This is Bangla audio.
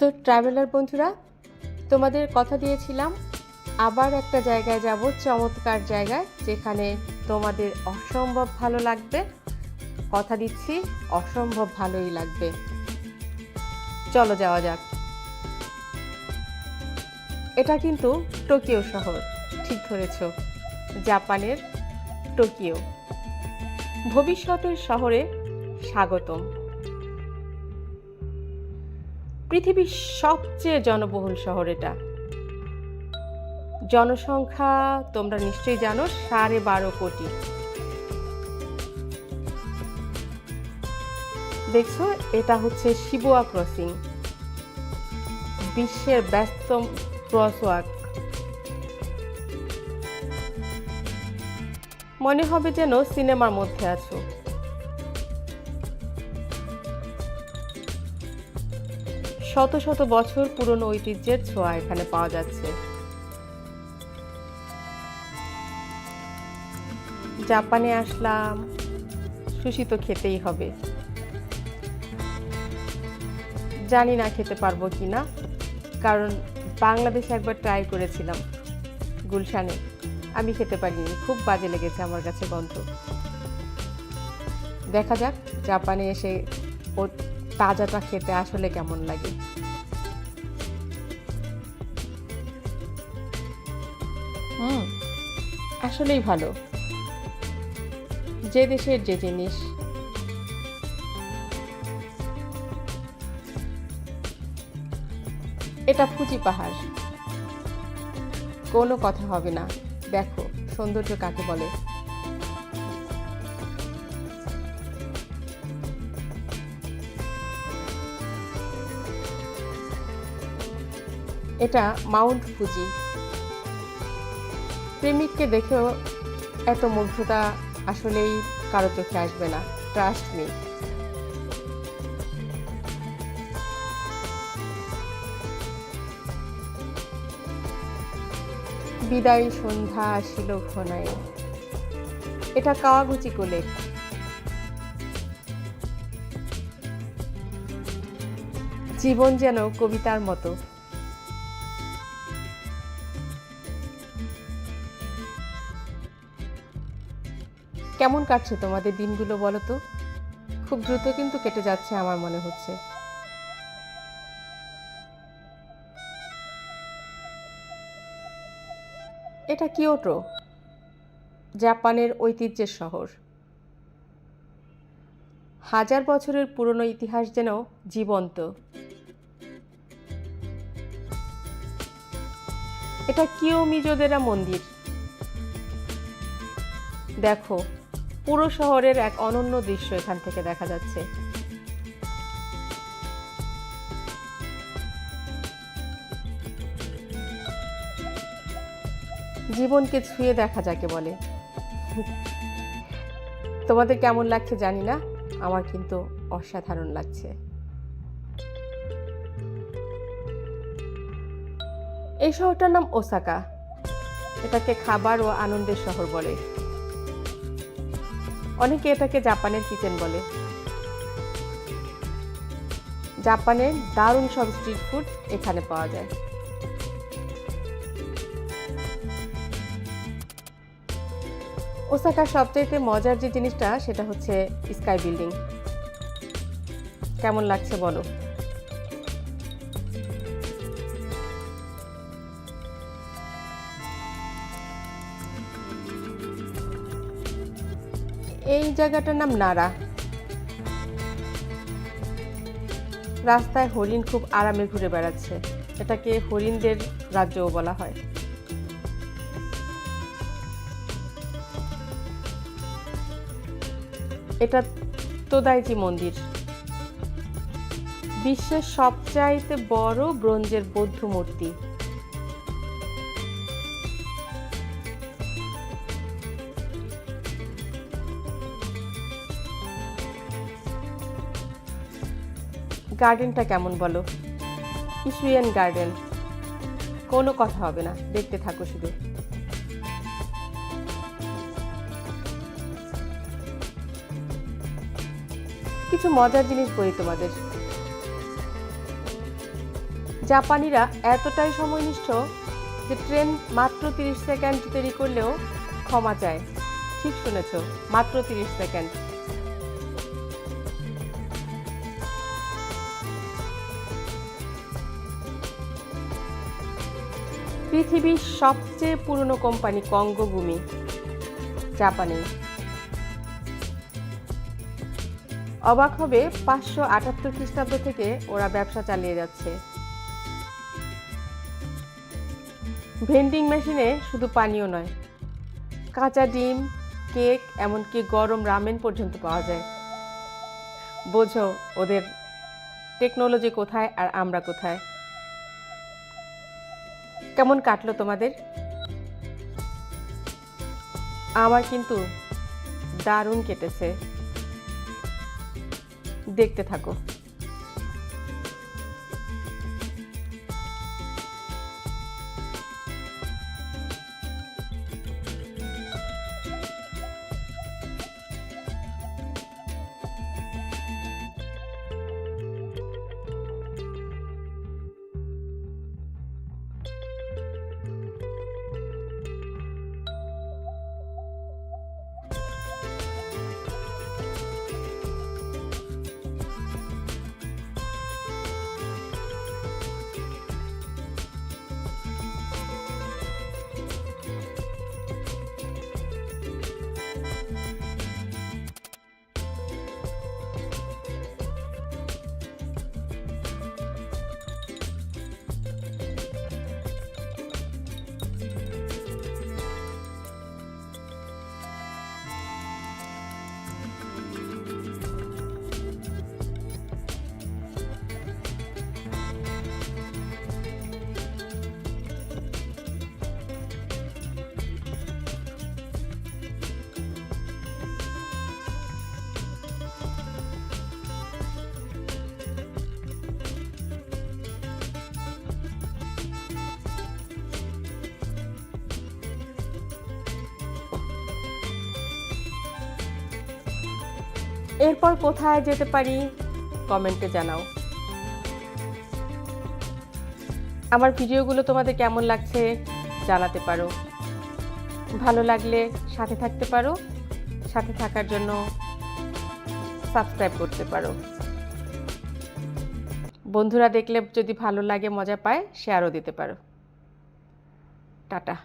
তো ট্রাভেলার বন্ধুরা, তোমাদের কথা দিয়েছিলাম, আবার একটা জায়গায় যাব, চমৎকার জায়গায়, যেখানে তোমাদের অসম্ভব ভালো লাগবে। কথা দিচ্ছি, অসম্ভব ভালোই লাগবে। চলো যাওয়া যাক। এটা কিন্তু টোকিও শহর, ঠিক ধরেছ। জাপানের টোকিও। ভবিষ্যতের শহরে স্বাগতম। পৃথিবীর সবচেয়ে জনবহুল শহর এটা। জনসংখ্যা তোমরা নিশ্চয়ই জানো সাড়ে বারো কোটি। দেখছ, এটা হচ্ছে শিবুয়া ক্রসিং। বিশ্বের ব্যস্ততম ক্রসওয়াক। মনে হবে যেন সিনেমার মধ্যে আছো। শত শত বছর পুরনো ঐতিহ্যের ছোঁয়া এখানে পাওয়া যাচ্ছে। জাপানে আসলাম সুশি তো খেতেই হবে। জানি না খেতে পারব কি না কারণ বাংলাদেশে একবার ট্রাই করেছিলাম গুলশানে। আমি খেতে পারিনি, খুব বাজে লেগেছে আমার কাছে গন্ধ। দেখা যাক, জাপানে এসে ও তাজাটা খেতে আসলে কেমন লাগে। আসলেই ভালো। যে দেশের যে জিনিস। এটা ফুচি পাহাড়। কোনো কথা হবে না। দেখো, সৌন্দর্য কাকে বলে। এটা মাউন্ট ফুজি প্রেমিককে দেখেও এত মুগ্ধতা আসলেই কারও চোখে আসবে না। ট্রাস্ট মি বিদায়ী সন্ধ্যা আসিল ঘনায়। এটা কাওয়াগুচি কোলে। জীবন যেন কবিতার মতো। কেমন কাটছে তোমাদের দিনগুলো বলো তো? খুব দ্রুত কিন্তু কেটে যাচ্ছে আমার মনে হচ্ছে। এটা কিওটো জাপানের ঐতিহ্যের শহর। হাজার বছরের পুরনো ইতিহাস যেন জীবন্ত। এটা কিওমিজোদেরা মন্দির। দেখো পুরো শহরের এক অনন্য দৃশ্য এখান থেকে দেখা যাচ্ছে। জীবনকে ছুঁয়ে দেখা যাকে বলে। তোমাদের কেমন লাগছে জানি না, আমার কিন্তু অসাধারণ লাগছে। এই শহরটার নাম ওসাকা। এটাকে খাবার ও আনন্দের শহর বলে। অনেকে এটাকে জাপানের কিচেন বলে। জাপানের দারুণ সব স্ট্রিট ফুড এখানে পাওয়া যায়। ওসাকার সবচাইতে মজার যে জিনিসটা, সেটা হচ্ছে স্কাই বিল্ডিং কেমন লাগছে বলো? এই জায়গাটার নাম নারা। রাস্তায় হরিণ খুব আরামে ঘুরে বেড়াচ্ছে। এটাকে হরিণদের রাজ্যও বলা হয়। এটা তোদাইজি মন্দির। বিশ্বের সবচাইতে বড় ব্রোঞ্জের বৌদ্ধ মূর্তি। গার্ডেনটা কেমন বলো? ইসুইয়ান গার্ডেন। কোনো কথা হবে না, দেখতে থাকো শুধু। কিছু মজার জিনিস বলি তোমাদের। জাপানিরা এতটাই সময়নিষ্ঠ যে ট্রেন মাত্র তিরিশ সেকেন্ড দেরি করলেও ক্ষমা চায়। ঠিক শুনেছ, মাত্র তিরিশ সেকেন্ড। পৃথিবীর সবচেয়ে পুরনো কোম্পানি কঙ্গোভূমি, জাপানে। অবাক হবে পাঁচশো আটাত্তর খ্রিস্টাব্দ থেকে ওরা ব্যবসা চালিয়ে যাচ্ছে। ভেন্ডিং মেশিনে শুধু পানীয় নয়, কাঁচা ডিম, কেক, এমনকি গরম রামেন পর্যন্ত পাওয়া যায়। বোঝো ওদের টেকনোলজি কোথায় আর আমরা কোথায়। কেমন কাটলো তোমাদের? আমার কিন্তু দারুণ কেটেছে। দেখতে থাকো। এরপর কোথায় যেতে পারি? কমেন্টে জানাও। আমার ভিডিওগুলো তোমাদের কেমন লাগছে জানাতে পারো। ভালো লাগলে সাথে থাকতে পারো। সাথে থাকার জন্য সাবস্ক্রাইব করতে পারো। বন্ধুরা দেখলে যদি ভালো লাগে, মজা পায় শেয়ারও দিতে পারো। টাটা।